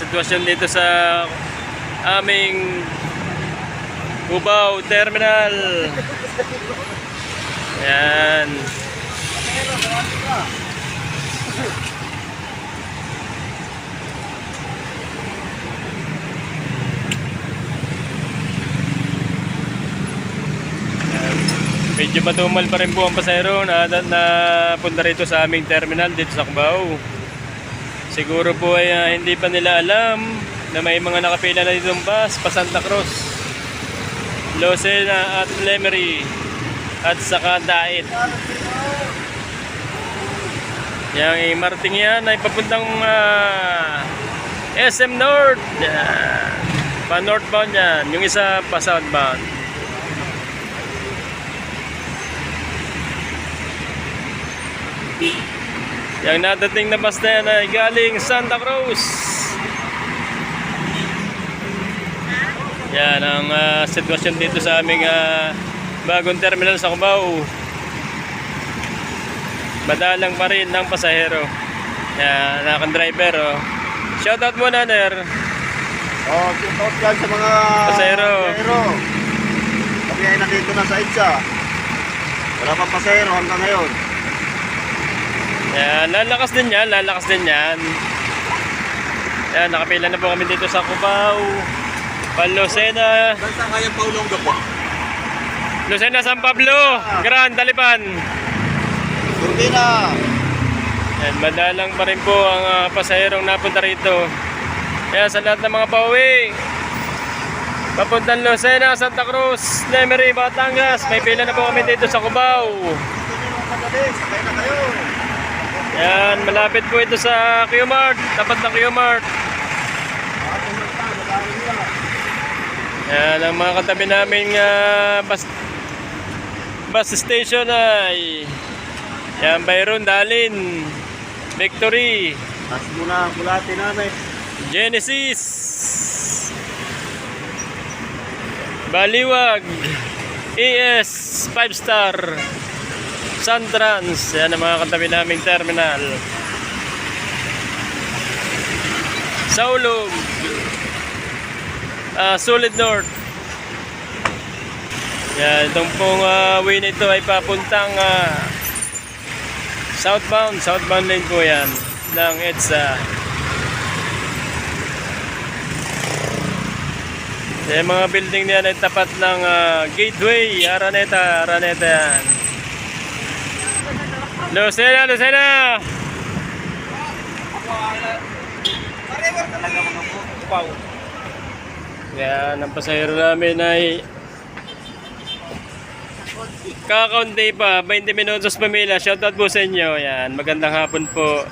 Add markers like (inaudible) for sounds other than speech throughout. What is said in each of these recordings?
sitwasyon dito sa aming Cubao Terminal. Yan. Medyo matumal pa rin po ang pasahero na, na punta rito sa aming terminal dito sa Cubao. Siguro po ay ah, hindi pa nila alam na may mga nakapila na ditong bus pa Santa Cruz, Lucena at Lemery at saka Dait. Yang marting yan ay papuntang ah, SM North. Yan. Pa northbound yan. Yung isa pa southbound. Yang nadating na bus na yan ay galing Santa Cruz. Yan ang ah, sitwasyon dito sa aming ah, bagong terminal sa Cubao. Madalang pa rin ng pasahero. Yan, nakang driver. Oh. Shoutout muna, Ner. Oh, shoutout yan sa mga Pasahero. pasahero. Kami ay nandito na sa EDSA. Wala pang pasahero hanggang ngayon. Yan, lalakas din yan, lalakas din yan. Yan, nakapila na po kami dito sa Cubao. Palocena, saan kaya Paulong Gapo? Lucena, San Pablo, Gran, Talipan. Turbina. Yan, madalang pa rin po ang ah, pasaherong napunta rito. Kaya sa lahat ng mga pauwi, papuntang Lucena, Santa Cruz, Lemery, Batangas, may pila na po kami dito sa Cubao. Sakay na kayo. Yan, malapit po ito sa Q-Mart, tapat ng Q-Mart. Yan, ang mga katabi naming ah, bus, bus station ay yan, Byron, Dalin, Victory, Taas muna ang bulati namin. Genesis, Baliwag, ES, 5 star, Suntrans, yan ang mga katabi naming terminal. Saulog, ah, Solid North. Yan, itong pong uh, way na ito ay papuntang ah, southbound, southbound lane po yan ng EDSA. Yung mga building niyan ay tapat ng ah, gateway, Araneta, Araneta yan. Lucena, Lucena! Yan, ang pasahero namin ay kakaunti pa, 20 minutos pamila. Shoutout po sa inyo. Yan, magandang hapon po.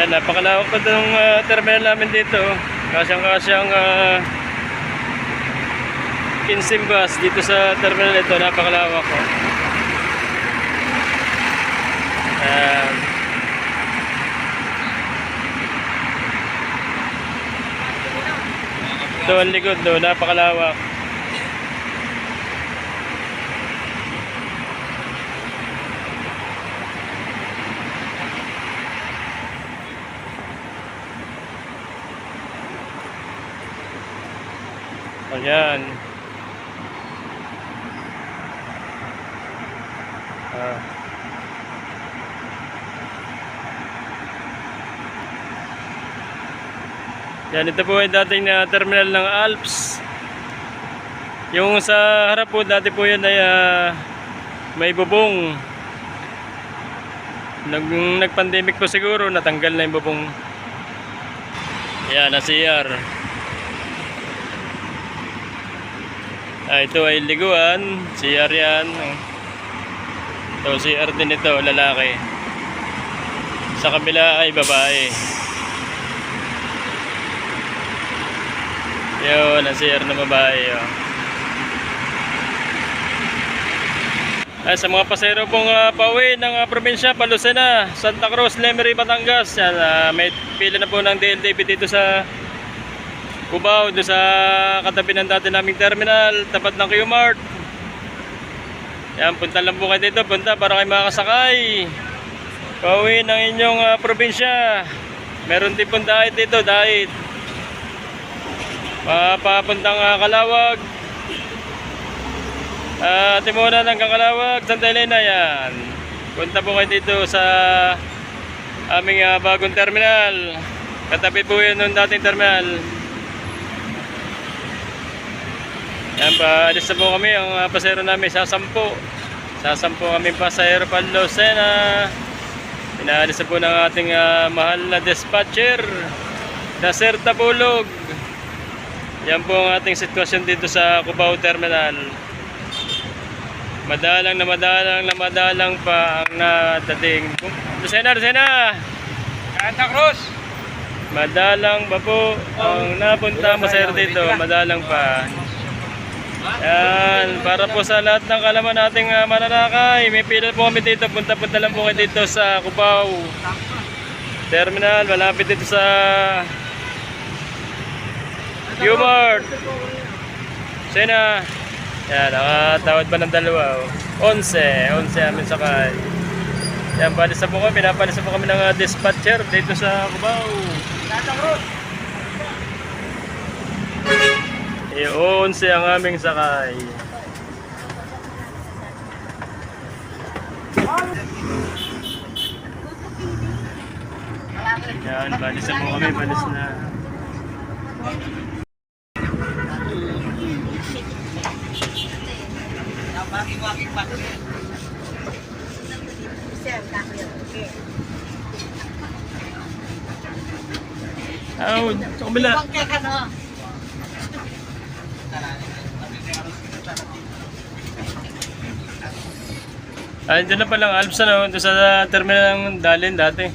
Yan, napakalawak pa itong ah, terminal namin dito. Kasyang-kasyang uh, 15 bus dito sa terminal ito. Napakalawak ko. Ayan. Ito ang likod do, napakalawak. Ayan. Ah. Yan, ito po ay dating na terminal ng Alps. Yung sa harap po, dati po yan ay ah, may bubong. Nag, nag-pandemic po siguro, natanggal na yung bubong. Yan, na CR. Ah, ito ay liguan. CR yan. Ito, CR din ito, lalaki. Sa kabila ay babae. Yun, ang CR na babae. Oh. Ay, sa mga pasero pong uh, pauwi ng ah, probinsya, Palusena, Santa Cruz, Lemery, Batangas. Yan, ah, may pila na po ng DLDB dito sa Cubao, doon sa katabi ng dati naming terminal, tapat ng Q-Mart. Yan, punta lang po kayo dito, punta para kayo makasakay. Pauwi ng inyong ah, probinsya. Meron din pong dahit dito, dahit. Papapuntang uh, Kalawag. Ah, Timona ng Kakalawag, Santa Elena yan. Punta po kayo dito sa aming ah, bagong terminal. Katabi po yun nung dating terminal. Yan pa, alis na po kami. Ang uh, pasero namin sa sampo. Sa sampo kami pasero pa Lucena. Pinaalis na po ng ating ah, mahal na dispatcher. Na Sir Tapulog. Yan po ang ating sitwasyon dito sa Cubao Terminal. Madalang na madalang na madalang pa ang nadating. Lucena, Lucena! Santa Cruz! Madalang pa po ang napunta mo sir dito, madalang pa. Yan, para po sa lahat ng kalaman nating uh, mananakay, may pila po kami dito, punta-punta lang po kayo dito sa Cubao Terminal, malapit dito sa Q-Mart. Sena. Yan, nakatawad ba ng dalawa? Oh. 11, 11 amin sakay. Yan, balis na po kami, pinapalis na po kami ng uh, dispatcher dito sa Cubao. Santa Cruz! Iyon si ang aming sakay. Yan, balis na po kami, balis na. Waki-waki pa. Ah, sa kabila. Bangke ka no? Ah, dyan na palang Alps ano, doon sa terminal ng Dalin dati.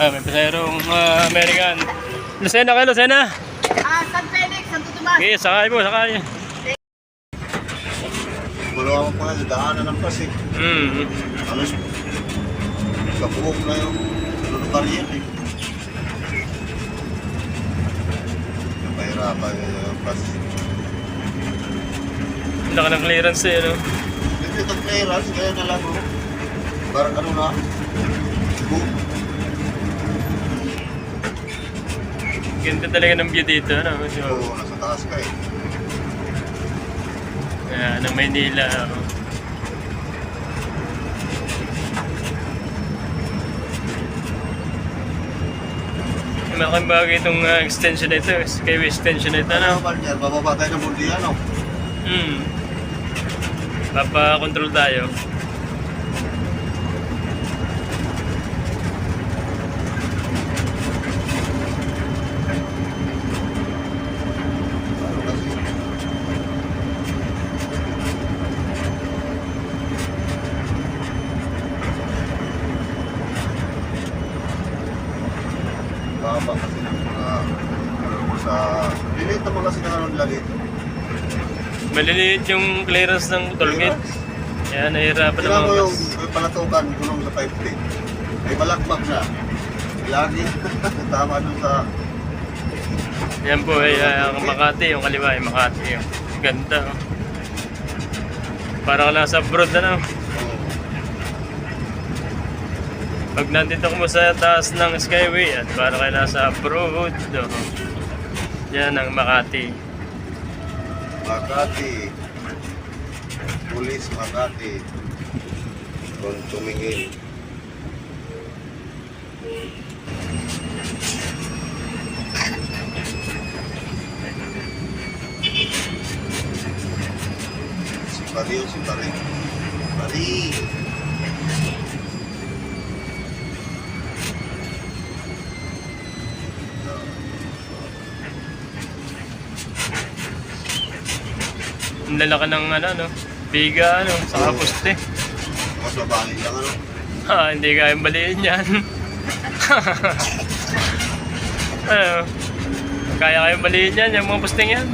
Ah, may pasayarong uh, American. Lucena kayo, Lucena! Ah, San Felix, Santo Tomas. Okay, sakay po, sakay. Wala akong pa nga, daanan ng pas eh. Hmm. Ano, sa buhok na yung lugar yan eh. Napahirapan yung pas. Laki ng clearance eh, no? Hindi itong clearance, kaya na lang oh. Parang ano na, boom. Ganda talaga ng view dito, ano? So, Oo, nasa taas ka eh. Ayan, ng Maynila. oh. Malaking bagay itong uh, extension na ito, skyway extension na ito, Ano ano? Bababa tayo ng bundi ano? Hmm. Papa-control tayo. Ano kasi? Ng mga ano sa lilit naman kasi ng ano nila dito. Maliliit yung clearance ng toll gate. Yan, nahihirapan Tingnan mga mo yung palatukan gulong sa 5 May balakbak na. Lagi (laughs) tama dun sa Yan po ay uh, Makati, yung kaliwa ay Makati. Yung ganda. Oh. Para ka lang sa abroad, ano? oh, Pag nandito ko sa taas ng Skyway at para kayo nasa abroad. Oh. Yan ang Makati. Makati. Pulis Makati. Kung tumingin. Si Pari o si Pari? Pari! Ang lalaki ng ano, no? Biga, ano? Sa poste. Mas mabangin lang ano? Ha, hindi kayang baliin yan. (laughs) ano? Kaya kayong baliin yan, yung mga posting yan.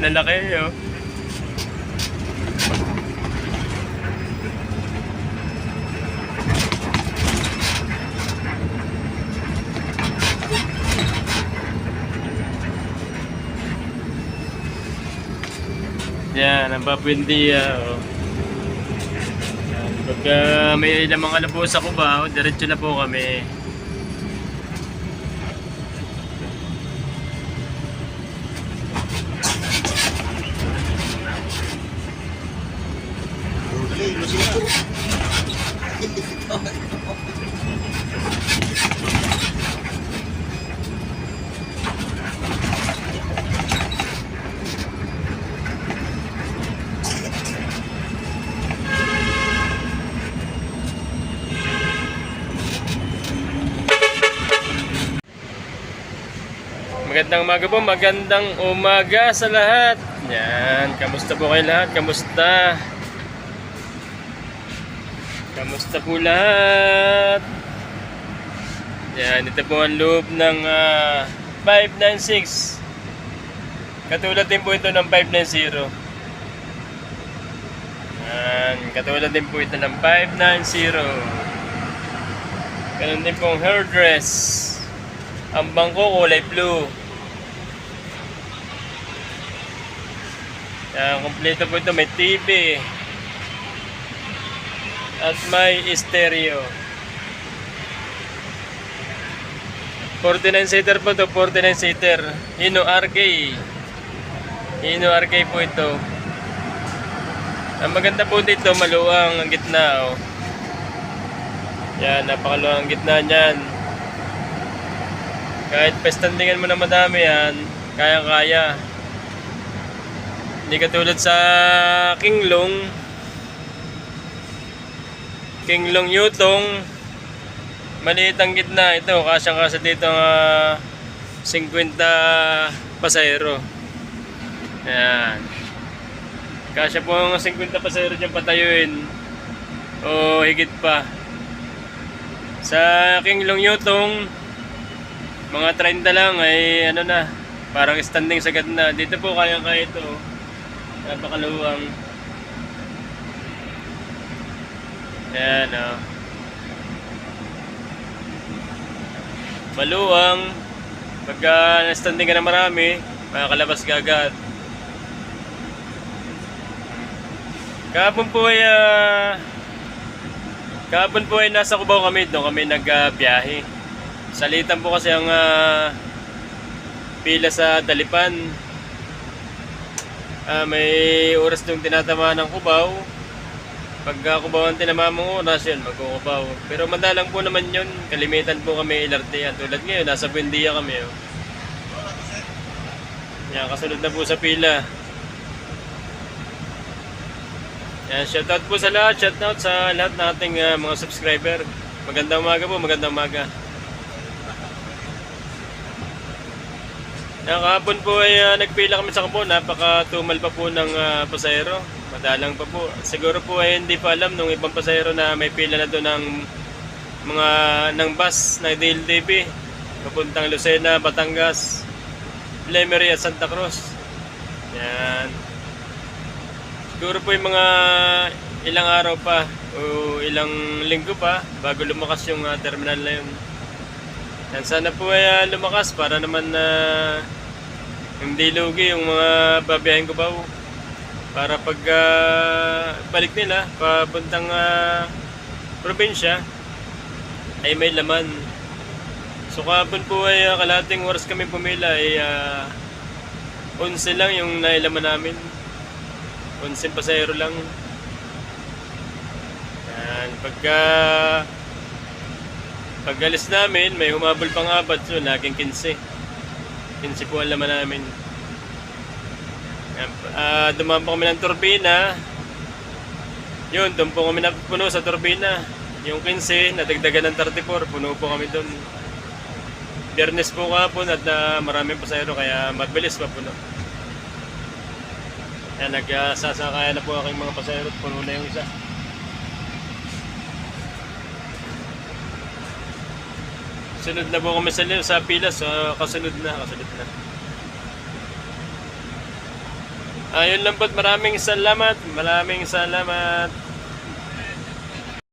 (laughs) Lalaki, oh. Yan, ang Papuendia. Oh. Yan, pagka may ilang mga po sa Cubao, diretso na po kami. Magandang umaga po, magandang umaga sa lahat. Yan, kamusta po kayo lahat? Kamusta? Kamusta po lahat? Yan, ito po ang loob ng ah, 596. Katulad din po ito ng 590. Yan, katulad din po ito ng 590. Ganun din pong hairdress. Ang bangko kulay blue. Yan, kompleto po ito. May TV. At may stereo. 49 seater po to, 49 seater. Hino RK. Hino RK po ito. Ang maganda po dito, maluwang ang gitna. Oh. Yan, napakaluwang ang gitna niyan. Kahit pestandingan mo na madami yan, kaya-kaya. Hindi katulad sa Kinglong. Kinglong Yutong. Maliit ang gitna. Ito, kasyang-kasa dito nga 50 pasahero. Ayan. Kasya po ang 50 pasahero dyan patayuin. O higit pa. Sa Kinglong Yutong, mga 30 lang ay ano na, parang standing sagad na. Dito po kaya kaya ito. Napakaluwang. Ayan o. Maluwang. Pagka na-standing ka na marami, makakalabas ka agad. Kahapon po ay ah, kahapon po ay nasa Cubao kami doon kami nagbiyahe. Salitan po kasi ang ah, pila sa Dalipan. Ah, may oras nung tinatama ng Cubao. Pagka Cubao ang tinama mong oras yun, magkukubaw. Pero madalang po naman yun, kalimitan po kami LRT. Tulad ngayon, nasa Buendia kami. Oh. Yan, kasunod na po sa pila. Yan, shoutout po sa lahat, shoutout sa lahat ng ating ah, mga subscriber. Magandang umaga po, magandang umaga. Yan, kahapon po ay ah, nagpila kami sa kampo, napaka-tumal pa po ng ah, pasahero. Madalang pa po. Siguro po ay hindi pa alam nung ibang pasahero na may pila na doon ng mga ng bus na DLDB papuntang Lucena, Batangas, Lemery at Santa Cruz. Yan. Siguro po yung mga ilang araw pa o ilang linggo pa bago lumakas yung ah, terminal na yun. Yan, sana po ay ah, lumakas para naman na hindi lugi yung mga babiyahin ko ba para pag ah, balik nila papuntang ah, probinsya ay may laman. So kahapon po ay uh, kalating oras kami pumila ay uh, 11 lang yung nailaman namin. 11 pasahero lang. Yan, pagka pag-alis namin, may humabol pang apat, so naging 15. 15 po ang laman namin. Ah, dumaan po kami ng turbina. Yun, doon po kami napuno sa turbina. Yung 15, nadagdagan ng 34, puno po kami doon. Biyernes po kahapon at ah, maraming pasahero kaya mabilis pa puno. Yan, nagsasakaya na po aking mga pasahero at puno na yung isa. Sunod na po kami sa, sa pila, so kasunod na, kasunod na. Ayun lang po, maraming salamat, maraming salamat.